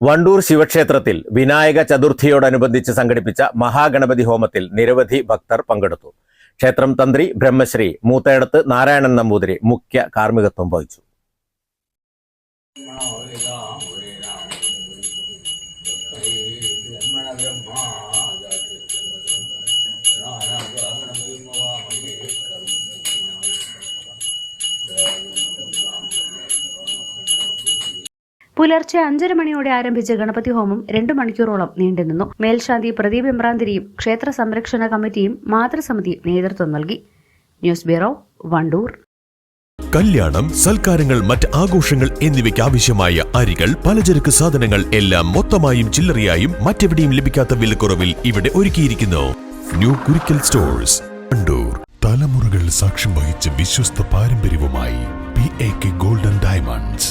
Wandoor ശിവക്ഷേത്രത്തിൽ വിനായക ചതുർത്ഥിയോടനുബന്ധിച്ച് സംഘടിപ്പിച്ച മഹാഗണപതി ഹോമത്തിൽ നിരവധി ഭക്തർ പങ്കെടുത്തു ക്ഷേത്രം തന്ത്രി ബ്രഹ്മശ്രീ മൂത്തയിടത്ത് നാരായണൻ നമ്പൂതിരി മുഖ്യ കാർമ്മികത്വം വഹിച്ചു പുലർച്ചെ അഞ്ചര മണിയോടെ ആരംഭിച്ച ഗണപതി ഹോമം രണ്ടു മണിക്കൂറോളം നീണ്ടുനിന്നു മേൽശാന്തി പ്രദീപ് ഇമ്രാന്തിരിയും ക്ഷേത്ര സംരക്ഷണ കമ്മിറ്റിയും മാതൃസമിതിയും നേതൃത്വം നൽകി. News bureau Wandoor. കല്യാണം സൽക്കാരങ്ങൾ മറ്റ് ആഘോഷങ്ങൾ എന്നിവയ്ക്ക് ആവശ്യമായ അരികൾ പലചരക്ക് സാധനങ്ങൾ എല്ലാം മൊത്തമായും ചില്ലറയായും മറ്റെവിടെയും ലഭിക്കാത്ത വിലക്കുറവിൽ ഇവിടെ ഒരുക്കിയിരിക്കുന്നു. New Kurikkal stores Wandoor. തലമുറകൾ സാക്ഷ്യം വഹിച്ച വിശ്വസ്ത പാരമ്പര്യവുമായി P A K golden diamonds